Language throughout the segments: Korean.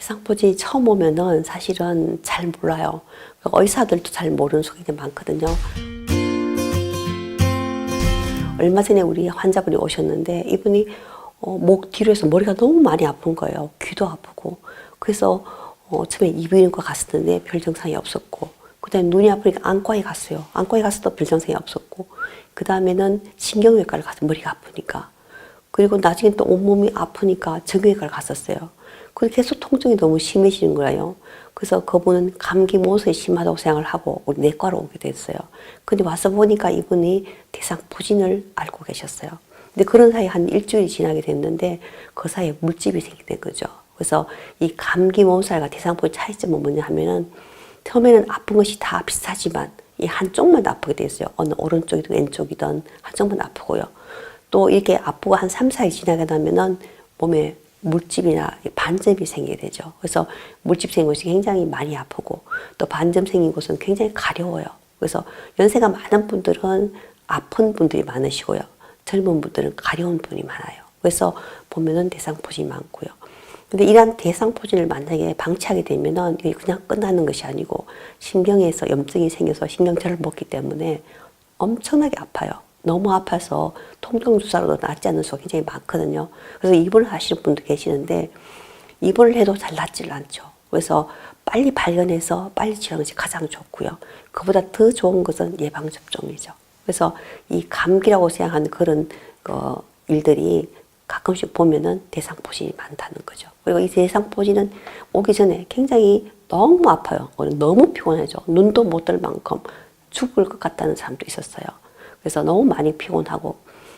대상포진이 처음 오면은 사실은 잘 몰라요. 그러니까 의사들도 잘 모르는 속이 많거든요. 얼마 전에 우리 환자분이 오셨는데 이분이 어, 목 뒤로해서 머리가 너무 많이 아픈 거예요. 귀도 아프고. 그래서 어, 처음에 이비인후과 갔었는데 별 증상이 없었고 그다음에 눈이 아프니까 안과에 갔어요. 안과에 가서도 별 증상이 없었고 그 다음에는 신경외과를 가서 머리가 아프니까 그리고 나중에 또 온몸이 아프니까 정형외과를 갔었어요. 그리고 계속 통증이 너무 심해지는 거예요. 그래서 그분은 감기 모습이 심하다고 생각을 하고 우리 내과로 오게 됐어요. 근데 와서 보니까 이분이 대상포진을 알고 계셨어요. 근데 그런 사이 한 일주일이 지나게 됐는데 그 사이에 물집이 생기게 된 거죠. 그래서 이 감기 몸살과 대상포진 차이점은 뭐냐 하면은 처음에는 아픈 것이 다 비슷하지만 이 한쪽만 아프게 돼 있어요. 어느 오른쪽이든 왼쪽이든 한쪽만 아프고요. 또 이렇게 아프고 한 3, 4일 지나게 되면은 몸에 물집이나 반점이 생기게 되죠. 그래서 물집 생긴 곳이 굉장히 많이 아프고 또 반점 생긴 곳은 굉장히 가려워요. 그래서 연세가 많은 분들은 아픈 분들이 많으시고요. 젊은 분들은 가려운 분이 많아요. 그래서 보면은 대상포진이 많고요. 근데 이러한 대상포진을 만약에 방치하게 되면은 이게 그냥 끝나는 것이 아니고 신경에서 염증이 생겨서 신경절을 먹기 때문에 엄청나게 아파요. 너무 아파서 통증 주사로도 낫지 않는 수가 굉장히 많거든요. 그래서 입원을 하시는 분도 계시는데 입원을 해도 잘 낫질 않죠. 그래서 빨리 발견해서 빨리 치료하는 것이 가장 좋고요. 그보다 더 좋은 것은 예방 접종이죠. 그래서 이 감기라고 생각하는 그런 어, 일들이 가끔씩 보면은 대상포진이 많다는 거죠. 그리고 이 대상포진은 오기 전에 굉장히 너무 아파요. 너무 피곤해져. 눈도 못 뜰 만큼 죽을 것 같다는 사람도 있었어요. 그래서 너무 많이 피곤하고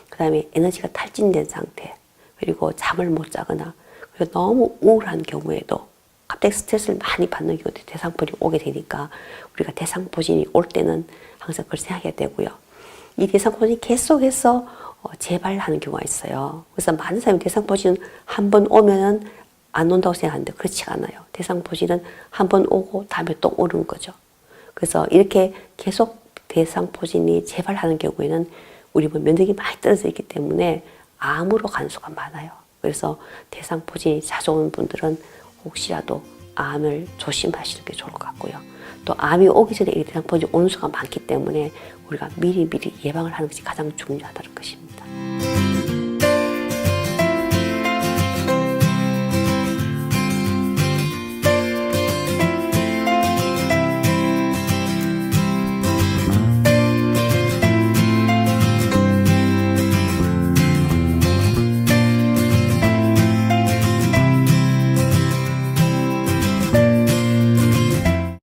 그 다음에 에너지가 탈진된 상태 그리고 잠을 못 자거나 그리고 너무 우울한 경우에도 갑자기 스트레스를 많이 받는 경우도 대상포진이 오게 되니까 우리가 대상포진이 올 때는 항상 그걸 생각해야 되고요. 이 대상포진이 계속해서 어, 재발하는 경우가 있어요. 그래서 많은 사람이 대상포진 한 번 오면은 안 온다고 생각하는데 그렇지가 않아요. 대상포진은 한 번 오고 다음에 또 오는 거죠. 그래서 이렇게 계속 대상포진이 재발하는 경우에는 우리 뭐 면역이 많이 떨어져 있기 때문에 암으로 간 수가 많아요. 그래서 대상포진이 자주 오는 분들은 혹시라도 암을 조심하시는 게 좋을 것 같고요. 또 암이 오기 전에 이 대상포진이 오는 수가 많기 때문에 우리가 미리미리 예방을 하는 것이 가장 중요하다는 것입니다.